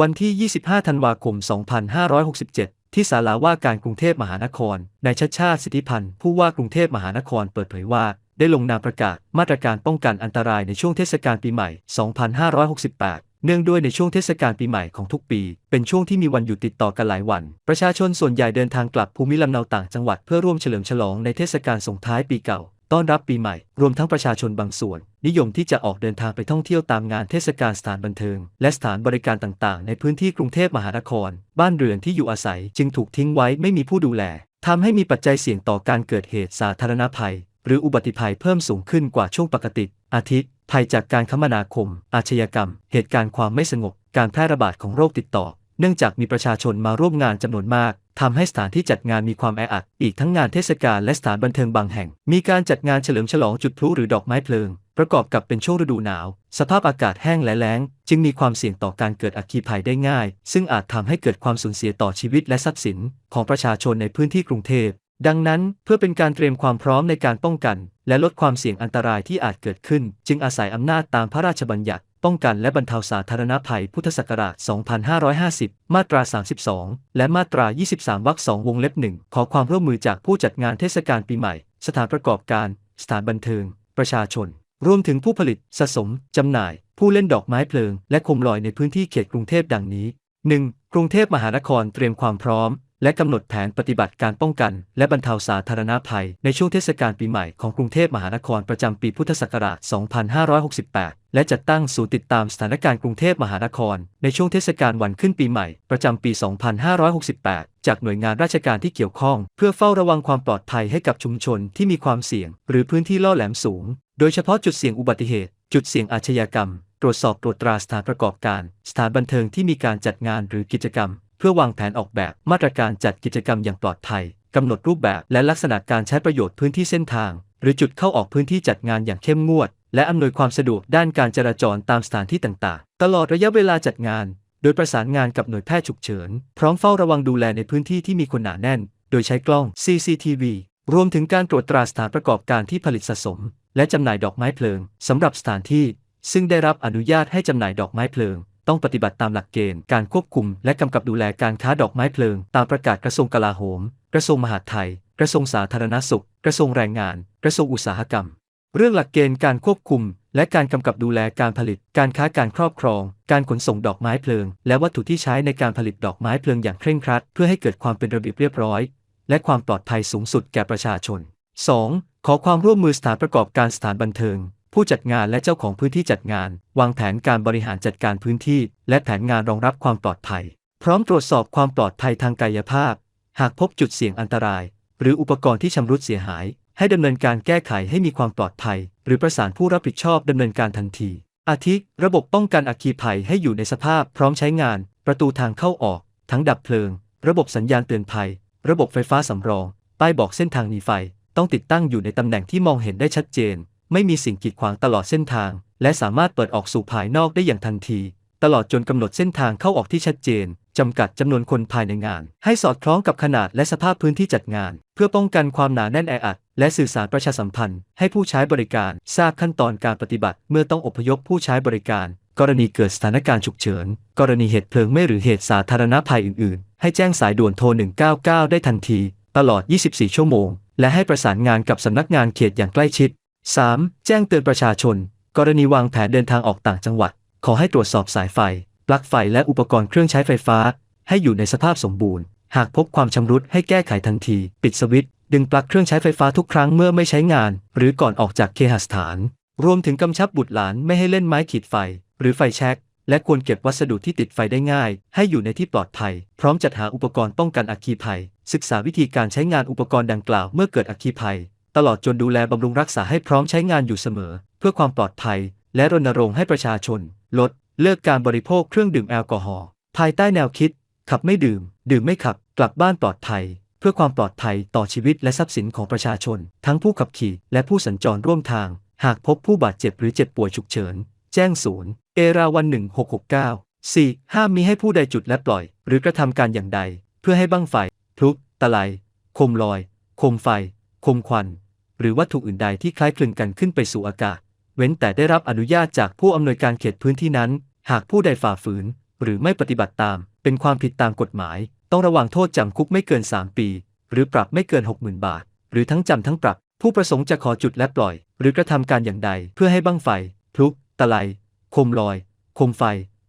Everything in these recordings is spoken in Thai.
วันที่ 25 ธันวาคม 2567 ที่ศาลาว่าการกรุงเทพมหานคร นายชัดชาติสิทธิพันธ์ ผู้ว่ากรุงเทพมหานครเปิดเผยว่า ได้ลงนามประกาศมาตรการป้องกันอันตรายในช่วงเทศกาลปีใหม่ 2568 เนื่องด้วยในช่วงเทศกาลปีใหม่ของทุกปี เป็นช่วงที่มีวันหยุดติดต่อกันหลายวัน ประชาชนส่วนใหญ่เดินทางกลับภูมิลำเนาต่างจังหวัดเพื่อร่วมเฉลิมฉลองในเทศกาลส่งท้ายปีเก่า ต้อนรับปีใหม่ รวมทั้งประชาชนบางส่วน นิยมที่จะออกเดินทางไปท่องเที่ยวตามงานเทศกาลสถานบันเทิง และสถานบริการต่างๆ ในพื้นที่กรุงเทพมหานคร บ้านเรือนที่อยู่อาศัยจึงถูกทิ้งไว้ไม่มีผู้ดูแลทำให้มีปัจจัยเสี่ยงต่อการเกิดเหตุสาธารณภัย หรืออุบัติภัยเพิ่มสูงขึ้นกว่าช่วงปกติ อาทิภัยจากการคมนาคม อาชญากรรม เหตุการณ์ความไม่สงบ การแพร่ระบาดของโรคติดต่อ เนื่องจากมีประชาชนมาร่วมงานจำนวนมากทำให้สถานที่จัดงานมีความแออัด อีกทั้งงานเทศกาลและสถานบันเทิงบางแห่ง มีการจัดงานเฉลิมฉลองจุดพลุหรือดอกไม้เพลิง ประกอบกับเป็นช่วงฤดูหนาว สภาพอากาศแห้งและแล้ง จึงมีความเสี่ยงต่อการเกิดอัคคีภัยได้ง่าย ซึ่งอาจทำให้เกิดความสูญเสียต่อชีวิตและทรัพย์สิน ของประชาชนในพื้นที่กรุงเทพ ดังนั้นเพื่อเป็นการเตรียมความพร้อมในการป้องกัน และลดความเสี่ยงอันตรายที่อาจเกิดขึ้น จึงอาศัยอำนาจตามพระราชบัญญัติ ป้องกันและบรรเทาสาธารณภัยพุทธศักราช 2550 มาตรา 32 และมาตรา 23 วรรค 2 วงเล็บ 1 ขอความร่วมมือจากผู้จัดงานเทศกาลปีใหม่ สถานประกอบการ สถานบันเทิง ประชาชน รวมถึงผู้ผลิต สะสม จำหน่าย ผู้เล่นดอกไม้เพลิง และโคมลอยในพื้นที่เขตกรุงเทพดังนี้ 1. กรุงเทพมหานครเตรียมความพร้อม และกำหนดแผนปฏิบัติการป้องกัน และบรรเทาสาธารณภัย ในช่วงเทศกาลปีใหม่ของกรุงเทพมหานครประจำปีพุทธศักราช 2568 และจัดตั้งศูนย์ติดตามสถานการณ์กรุงเทพมหานคร ในช่วงเทศกาลวันขึ้นปีใหม่ ประจำปี 2568 จากหน่วยงานราชการที่เกี่ยวข้อง เพื่อเฝ้าระวังความปลอดภัยให้กับชุมชนที่มีความเสี่ยง หรือพื้นที่ล่อแหลมสูง โดยเฉพาะจุดเสี่ยงอุบัติเหตุ จุดเสี่ยงอาชญากรรม ตรวจสอบตรวจตราสถานประกอบการ สถานบันเทิงที่มีการจัดงานหรือกิจกรรม เพื่อวางแผนออกแบบมาตรการจัดกิจกรรมอย่างปลอดภัยกำหนดรูปแบบและลักษณะการใช้ประโยชน์พื้นที่เส้นทาง หรือจุดเข้าออกพื้นที่จัดงานอย่างเข้มงวด และอำนวยความสะดวกด้านการจราจรตามสถานที่ต่างๆ ตลอดระยะเวลาจัดงาน โดยประสานงานกับหน่วยแพทย์ฉุกเฉิน พร้อมเฝ้าระวังดูแลในพื้นที่ที่มีคนหนาแน่น โดยใช้กล้อง CCTV รวมถึงการตรวจตราสถานประกอบการที่ผลิตสะสม และจำหน่ายดอกไม้เพลิงสำหรับสถานที่ ซึ่งได้รับอนุญาตให้จำหน่ายดอกไม้เพลิง ต้องปฏิบัติตามหลักเกณฑ์การควบคุม และกำกับดูแลการค้าดอกไม้เพลิง ตามประกาศกระทรวงกลาโหม กระทรวงมหาดไทย กระทรวงสาธารณสุข กระทรวงแรงงาน กระทรวงอุตสาหกรรม เรื่องหลักเกณฑ์การควบคุม และการกำกับดูแลการผลิต การค้าการครอบครอง การขนส่งดอกไม้เพลิง และวัตถุที่ใช้ในการผลิตดอกไม้เพลิงอย่างเคร่งครัด เพื่อให้เกิดความเป็นระเบียบเรียบร้อย และความปลอดภัยสูงสุดแก่ประชาชน 2. ขอความร่วมมือสถานประกอบการสถานบันเทิง ผู้จัดงานและเจ้าของพื้นที่จัดงาน วางแผนการบริหารจัดการพื้นที่ และแผนงานรองรับความปลอดภัย พร้อมตรวจสอบความปลอดภัยทางกายภาพ หากพบจุดเสี่ยงอันตราย หรืออุปกรณ์ที่ชำรุดเสียหาย ให้ดำเนินการแก้ไขให้มีความปลอดภัย หรือประสานผู้รับผิดชอบดำเนินการทันที อาทิ ระบบป้องกันอัคคีภัยให้อยู่ในสภาพพร้อมใช้งาน ประตูทางเข้าออก ทั้งดับเพลิง ระบบสัญญาณเตือนภัย ระบบไฟฟ้าสำรอง ป้ายบอกเส้นทางหนีไฟ ต้องติดตั้งอยู่ในตำแหน่งที่มองเห็นได้ชัดเจน ไม่มีสิ่งกีดขวางตลอดเส้นทาง และสามารถเปิดออกสู่ภายนอกได้อย่างทันที ตลอดจนกำหนดเส้นทางเข้าออกที่ชัดเจน จำกัดจำนวนคนภายในงาน ให้สอดคล้องกับขนาดและสภาพพื้นที่จัดงาน เพื่อป้องกันความหนาแน่นแออัด และสื่อสารประชาสัมพันธ์ ให้ผู้ใช้บริการทราบขั้นตอนการปฏิบัติ เมื่อต้องอพยพผู้ใช้บริการ กรณีเกิดสถานการณ์ฉุกเฉิน กรณีเหตุเพลิงไหม้หรือเหตุสาธารณภัยอื่น ๆ ให้แจ้งสายด่วนโทร 199 ได้ทันที ตลอด 24 ชั่วโมง และให้ประสานงานกับสำนักงานเขตอย่างใกล้ชิด 3. แจ้งเตือนประชาชน กรณีวางแผนเดินทางออกต่างจังหวัด ขอให้ตรวจสอบสายไฟ ปลั๊กไฟและอุปกรณ์เครื่องใช้ไฟฟ้า ให้อยู่ในสภาพสมบูรณ์ หากพบความชำรุดให้แก้ไขทันที ปิดสวิตช์ดึงปลั๊กเครื่องใช้ไฟฟ้าทุกครั้งเมื่อไม่ใช้งาน หรือก่อนออกจากเคหสถาน รวมถึงกำชับบุตรหลานไม่ให้เล่นไม้ขีดไฟ หรือไฟแช็กและควรเก็บวัสดุที่ติดไฟได้ง่าย ให้อยู่ในที่ปลอดภัย พร้อมจัดหาอุปกรณ์ป้องกันอัคคีภัย ศึกษาวิธีการใช้งานอุปกรณ์ดังกล่าวเมื่อเกิดอัคคีภัย ตลอดจนดูแลบำรุงรักษาให้พร้อมใช้งานอยู่เสมอ เพื่อความปลอดภัย และรณรงค์ให้ประชาชน ลด เลิกการบริโภคเครื่องดื่มแอลกอฮอล์ภายใต้แนวคิด ขับไม่ดื่ม ดื่มไม่ขับ กลับบ้านปลอดภัย เพื่อความปลอดภัยต่อชีวิตและทรัพย์สินของประชาชน ทั้งผู้ขับขี่และผู้สัญจรร่วมทาง หากพบผู้บาดเจ็บหรือเจ็บป่วยฉุกเฉิน แจ้งศูนย์เอราวัน1669 4. ห้ามมีให้ผู้ใดจุดและปล่อย หรือกระทำการอย่างใด เพื่อให้บั้งไฟพลุตะไลโคมลอย โคมไฟ โคมควัน หรือวัตถุอื่นใดที่คล้ายคลึงกันขึ้นไปสู่อากาศ เว้นแต่ได้รับอนุญาตจากผู้อำนวยการเขตพื้นที่นั้น หากผู้ใดฝ่าฝืน หรือไม่ปฏิบัติตาม เป็นความผิดตามกฎหมาย ต้องระวังโทษจำคุกไม่เกิน 3 ปี หรือปรับไม่เกิน 60,000 บาท หรือทั้งจำทั้งปรับ ผู้ประสงค์จะขอจุดและปล่อย หรือกระทำการอย่างใด เพื่อให้บั้งไฟ พลุตะไลโคมลอย โคมไฟ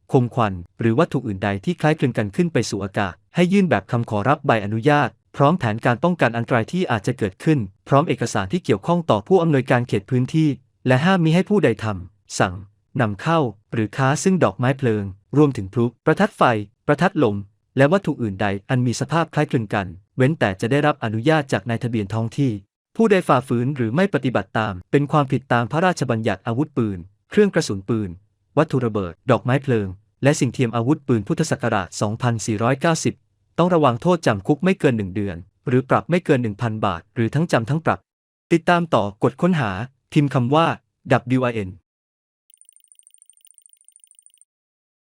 โคมควัน หรือวัตถุอื่นใดที่คล้ายคลึงกันขึ้นไปสู่อากาศ ให้ยื่นแบบคำขอรับใบอนุญาต พร้อมแผนการป้องกันอันตรายที่อาจจะเกิดขึ้น พร้อมเอกสารที่เกี่ยวข้องต่อผู้อำนวยการเขตพื้นที่ และห้ามมิให้ผู้ใดทำสั่งนำเข้า หรือค้าซึ่งดอกไม้เพลิง รวมถึงพลุประทัดไฟ ประทัดลม และวัตถุอื่นใดอันมีสภาพคล้ายคลึงกัน เว้นแต่จะได้รับอนุญาตจากนายทะเบียนท้องที่ ผู้ใดฝ่าฝืนหรือไม่ปฏิบัติตาม เป็นความผิดตามพระราชบัญญัติอาวุธปืน เครื่องกระสุนปืน วัตถุระเบิด ดอกไม้เพลิง และสิ่งเทียมอาวุธปืนพุทธศักราช 2490 ต้องระวังโทษจำคุกไม่เกิน 1 เดือน หรือปรับไม่เกิน 1,000 บาท หรือทั้งจำทั้งปรับ ติดตามต่อกดค้นหา พิมพ์คำว่า WIN